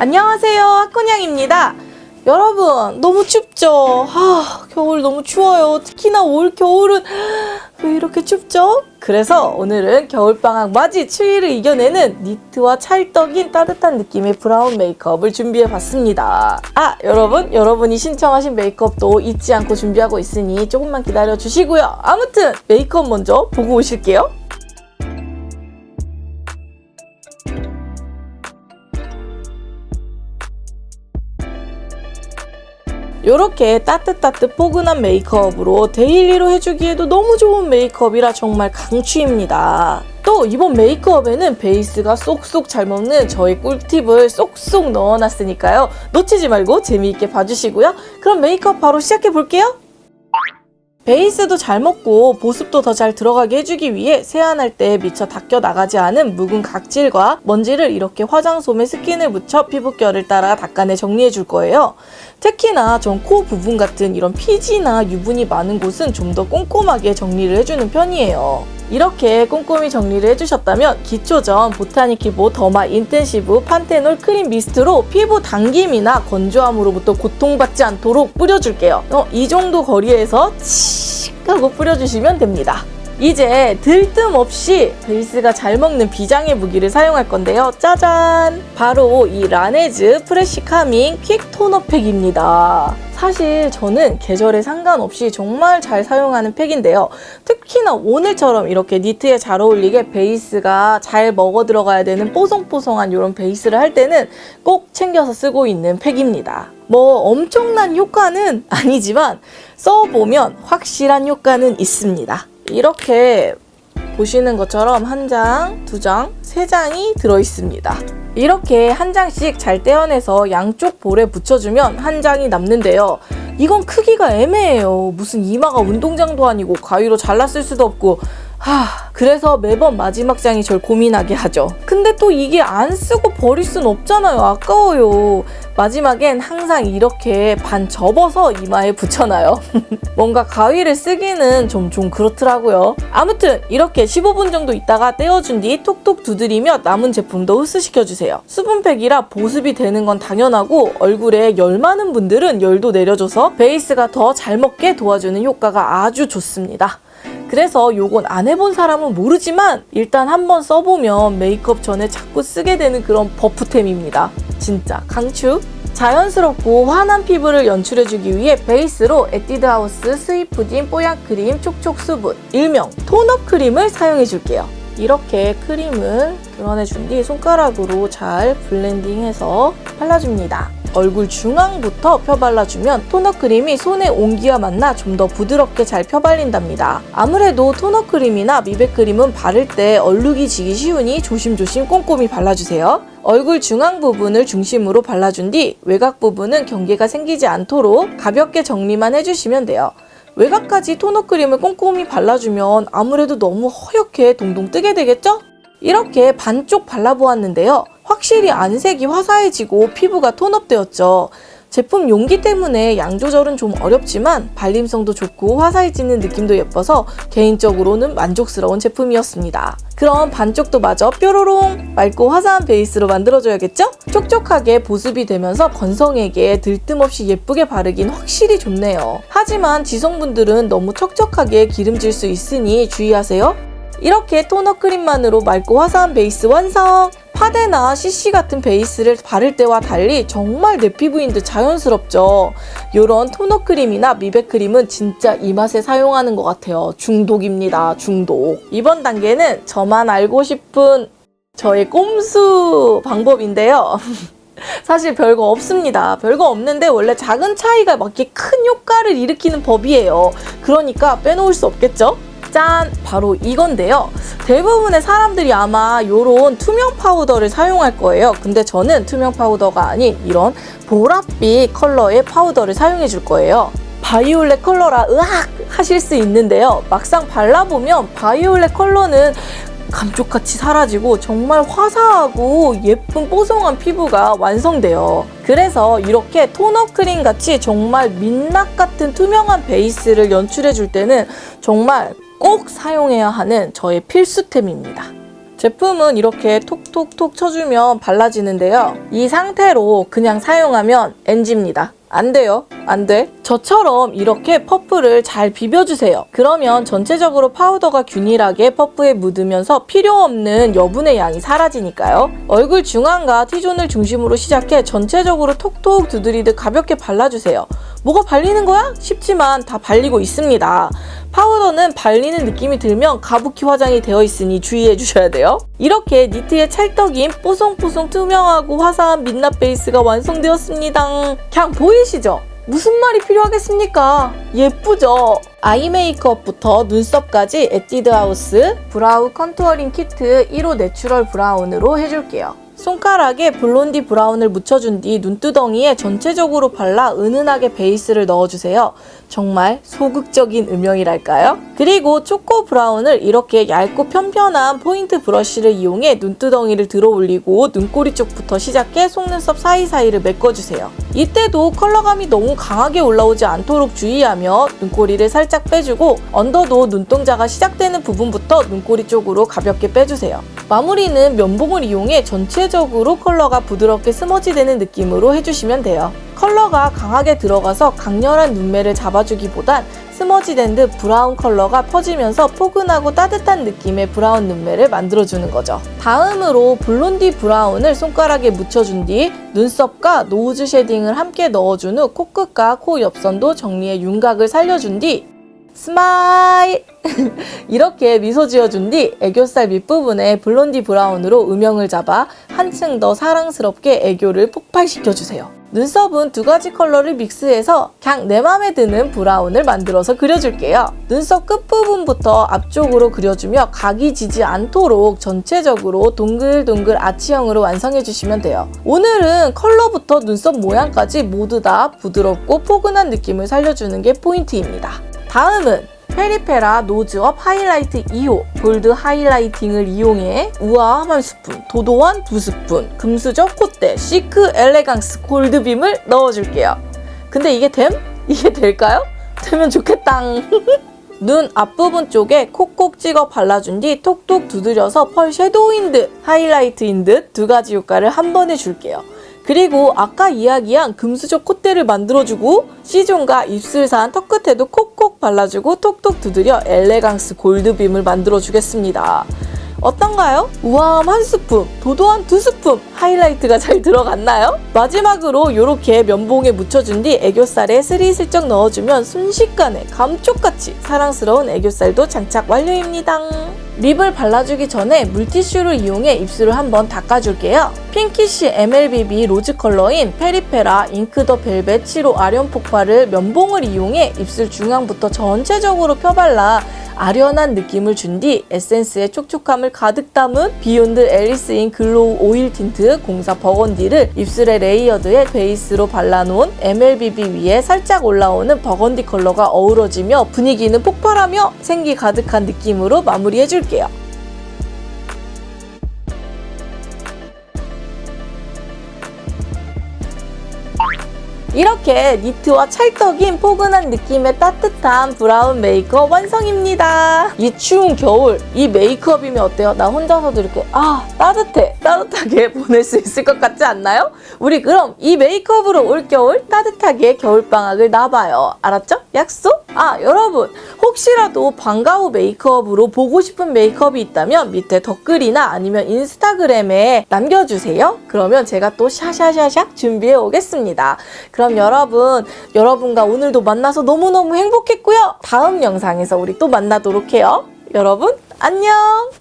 안녕하세요, 하코냥입니다. 여러분, 너무 춥죠? 아, 겨울 너무 추워요. 특히나 올 겨울은 왜 이렇게 춥죠? 그래서 오늘은 겨울방학 맞이 추위를 이겨내는 니트와 찰떡인 따뜻한 느낌의 브라운 메이크업을 준비해 봤습니다. 아, 여러분, 여러분이 신청하신 메이크업도 잊지 않고 준비하고 있으니 조금만 기다려 주시고요. 아무튼 메이크업 먼저 보고 오실게요. 이렇게 따뜻따뜻 포근한 메이크업으로 데일리로 해주기에도 너무 좋은 메이크업이라 정말 강추입니다. 또 이번 메이크업에는 베이스가 쏙쏙 잘 먹는 저의 꿀팁을 쏙쏙 넣어놨으니까요. 놓치지 말고 재미있게 봐주시고요. 그럼 메이크업 바로 시작해 볼게요. 베이스도 잘 먹고 보습도 더 잘 들어가게 해주기 위해 세안할 때 미처 닦여 나가지 않은 묵은 각질과 먼지를 이렇게 화장솜에 스킨을 묻혀 피부결을 따라 닦아내 정리해 줄 거예요. 특히나 전 코 부분 같은 이런 피지나 유분이 많은 곳은 좀 더 꼼꼼하게 정리를 해주는 편이에요. 이렇게 꼼꼼히 정리를 해주셨다면 기초전 보타니키보 더마 인텐시브 판테놀 크림 미스트로 피부 당김이나 건조함으로부터 고통받지 않도록 뿌려줄게요. 어, 이 정도 거리에서 칙 하고 뿌려주시면 됩니다. 이제 들뜸 없이 베이스가 잘 먹는 비장의 무기를 사용할 건데요. 짜잔! 바로 이 라네즈 프레쉬 카밍 퀵 토너 팩입니다. 사실 저는 계절에 상관없이 정말 잘 사용하는 팩인데요. 특히나 오늘처럼 이렇게 니트에 잘 어울리게 베이스가 잘 먹어 들어가야 되는 뽀송뽀송한 이런 베이스를 할 때는 꼭 챙겨서 쓰고 있는 팩입니다. 뭐 엄청난 효과는 아니지만 써보면 확실한 효과는 있습니다. 이렇게 보시는 것처럼 한 장, 두 장, 세 장이 들어있습니다. 이렇게 한 장씩 잘 떼어내서 양쪽 볼에 붙여주면 한 장이 남는데요. 이건 크기가 애매해요. 무슨 이마가 운동장도 아니고 가위로 잘랐을 수도 없고 하, 그래서 매번 마지막 장이 절 고민하게 하죠. 근데 또 이게 안 쓰고 버릴 순 없잖아요. 아까워요. 마지막엔 항상 이렇게 반 접어서 이마에 붙여놔요. 뭔가 가위를 쓰기는 좀, 좀 그렇더라고요. 아무튼 이렇게 15분 정도 있다가 떼어준 뒤 톡톡 두드리며 남은 제품도 흡수시켜주세요. 수분팩이라 보습이 되는 건 당연하고 얼굴에 열 많은 분들은 열도 내려줘서 베이스가 더 잘 먹게 도와주는 효과가 아주 좋습니다. 그래서 요건 안 해본 사람은 모르지만 일단 한번 써보면 메이크업 전에 자꾸 쓰게 되는 그런 버프템입니다. 진짜 강추! 자연스럽고 환한 피부를 연출해주기 위해 베이스로 에뛰드하우스 스위프딘 뽀얀 크림 촉촉 수분 일명 톤업 크림을 사용해줄게요. 이렇게 크림을 드러내준 뒤 손가락으로 잘 블렌딩해서 발라줍니다. 얼굴 중앙부터 펴발라주면 토너 크림이 손의 온기와 만나 좀 더 부드럽게 잘 펴발린답니다. 아무래도 토너 크림이나 미백 크림은 바를 때 얼룩이 지기 쉬우니 조심조심 꼼꼼히 발라주세요. 얼굴 중앙 부분을 중심으로 발라준 뒤 외곽 부분은 경계가 생기지 않도록 가볍게 정리만 해주시면 돼요. 외곽까지 토너 크림을 꼼꼼히 발라주면 아무래도 너무 허옇게 동동 뜨게 되겠죠? 이렇게 반쪽 발라보았는데요. 확실히 안색이 화사해지고 피부가 톤업되었죠. 제품 용기 때문에 양 조절은 좀 어렵지만 발림성도 좋고 화사해지는 느낌도 예뻐서 개인적으로는 만족스러운 제품이었습니다. 그럼 반쪽도 마저 뾰로롱 맑고 화사한 베이스로 만들어줘야겠죠? 촉촉하게 보습이 되면서 건성에게 들뜸없이 예쁘게 바르긴 확실히 좋네요. 하지만 지성분들은 너무 척척하게 기름질 수 있으니 주의하세요. 이렇게 토너 크림만으로 맑고 화사한 베이스 완성! 파데나 CC 같은 베이스를 바를 때와 달리 정말 내 피부인 듯 자연스럽죠. 이런 토너 크림이나 미백 크림은 진짜 이 맛에 사용하는 것 같아요. 중독입니다. 중독. 이번 단계는 저만 알고 싶은 저의 꼼수 방법인데요. 사실 별거 없습니다. 별거 없는데 원래 작은 차이가 맞게 큰 효과를 일으키는 법이에요. 그러니까 빼놓을 수 없겠죠? 짠! 바로 이건데요. 대부분의 사람들이 아마 이런 투명 파우더를 사용할 거예요. 근데 저는 투명 파우더가 아닌 이런 보랏빛 컬러의 파우더를 사용해 줄 거예요. 바이올렛 컬러라 으악 하실 수 있는데요. 막상 발라보면 바이올렛 컬러는 감쪽같이 사라지고 정말 화사하고 예쁜 뽀송한 피부가 완성돼요. 그래서 이렇게 토너 크림 같이 정말 민낯 같은 투명한 베이스를 연출해 줄 때는 정말 꼭 사용해야 하는 저의 필수템입니다. 제품은 이렇게 톡톡톡 쳐주면 발라지는데요. 이 상태로 그냥 사용하면 NG입니다. 안 돼요. 안 돼. 저처럼 이렇게 퍼프를 잘 비벼주세요. 그러면 전체적으로 파우더가 균일하게 퍼프에 묻으면서 필요 없는 여분의 양이 사라지니까요. 얼굴 중앙과 T존을 중심으로 시작해 전체적으로 톡톡 두드리듯 가볍게 발라주세요. 뭐가 발리는 거야? 싶지만 다 발리고 있습니다. 파우더는 발리는 느낌이 들면 가부키 화장이 되어 있으니 주의해 주셔야 돼요. 이렇게 니트의 찰떡인 뽀송뽀송 투명하고 화사한 민낯 베이스가 완성되었습니다. 그냥 보이시죠? 무슨 말이 필요하겠습니까? 예쁘죠? 아이 메이크업부터 눈썹까지 에뛰드 하우스 브라우 컨투어링 키트 1호 내추럴 브라운으로 해줄게요. 손가락에 블론디 브라운을 묻혀준 뒤 눈두덩이에 전체적으로 발라 은은하게 베이스를 넣어주세요. 정말 소극적인 음영이랄까요? 그리고 초코 브라운을 이렇게 얇고 편편한 포인트 브러쉬를 이용해 눈두덩이를 들어 올리고 눈꼬리 쪽부터 시작해 속눈썹 사이사이를 메꿔주세요. 이때도 컬러감이 너무 강하게 올라오지 않도록 주의하며 눈꼬리를 살짝 빼주고 언더도 눈동자가 시작되는 부분부터 눈꼬리 쪽으로 가볍게 빼주세요. 마무리는 면봉을 이용해 전체 적으로 컬러가 부드럽게 스머지되는 느낌으로 해주시면 돼요. 컬러가 강하게 들어가서 강렬한 눈매를 잡아주기보단 스머지된 듯 브라운 컬러가 퍼지면서 포근하고 따뜻한 느낌의 브라운 눈매를 만들어주는 거죠. 다음으로 블론디 브라운을 손가락에 묻혀준 뒤 눈썹과 노즈 쉐딩을 함께 넣어준 후 코끝과 코 옆선도 정리해 윤곽을 살려준 뒤 스마일! 이렇게 미소 지어준 뒤 애교살 밑부분에 블론디 브라운으로 음영을 잡아 한층 더 사랑스럽게 애교를 폭발시켜주세요. 눈썹은 두 가지 컬러를 믹스해서 그냥 내 맘에 드는 브라운을 만들어서 그려줄게요. 눈썹 끝부분부터 앞쪽으로 그려주며 각이 지지 않도록 전체적으로 동글동글 아치형으로 완성해주시면 돼요. 오늘은 컬러부터 눈썹 모양까지 모두 다 부드럽고 포근한 느낌을 살려주는 게 포인트입니다. 다음은 페리페라 노즈업 하이라이트 2호 골드 하이라이팅을 이용해 우아함 한 스푼, 도도한 두 스푼, 금수저 콧대, 시크 엘레강스 골드빔을 넣어줄게요. 근데 이게 됨? 이게 될까요? 되면 좋겠다. 눈 앞부분 쪽에 콕콕 찍어 발라준 뒤 톡톡 두드려서 펄 섀도우인 듯 하이라이트인 듯 두 가지 효과를 한 번에 줄게요. 그리고 아까 이야기한 금수저 콧대를 만들어주고 C존과 입술산 턱 끝에도 콕콕 발라주고 톡톡 두드려 엘레강스 골드빔을 만들어주겠습니다. 어떤가요? 우아함 한 스푼, 도도한 두 스푼, 하이라이트가 잘 들어갔나요? 마지막으로 이렇게 면봉에 묻혀준 뒤 애교살에 스리슬쩍 넣어주면 순식간에 감쪽같이 사랑스러운 애교살도 장착 완료입니다. 립을 발라주기 전에 물티슈를 이용해 입술을 한번 닦아줄게요. 핑키쉬 MLBB 로즈 컬러인 페리페라 잉크 더 벨벳 7호 아련 폭발을 면봉을 이용해 입술 중앙부터 전체적으로 펴발라 아련한 느낌을 준 뒤 에센스의 촉촉함을 가득 담은 비욘드 앨리스인 글로우 오일 틴트 04 버건디를 입술의 레이어드에 베이스로 발라놓은 MLBB 위에 살짝 올라오는 버건디 컬러가 어우러지며 분위기는 폭발하며 생기 가득한 느낌으로 마무리해줄게요. 이렇게 니트와 찰떡인 포근한 느낌의 따뜻한 브라운 메이크업 완성입니다. 이 추운 겨울 이 메이크업이면 어때요? 나 혼자서도 이렇게 아 따뜻해 따뜻하게 보낼 수 있을 것 같지 않나요? 우리 그럼 이 메이크업으로 올겨울 따뜻하게 겨울방학을 나봐요. 알았죠? 약속? 아 여러분 혹시라도 방과 후 메이크업으로 보고 싶은 메이크업이 있다면 밑에 댓글이나 아니면 인스타그램에 남겨주세요. 그러면 제가 또 샤샤샤샥 준비해 오겠습니다. 그럼 여러분, 여러분과 오늘도 만나서 너무너무 행복했고요. 다음 영상에서 우리 또 만나도록 해요. 여러분, 안녕!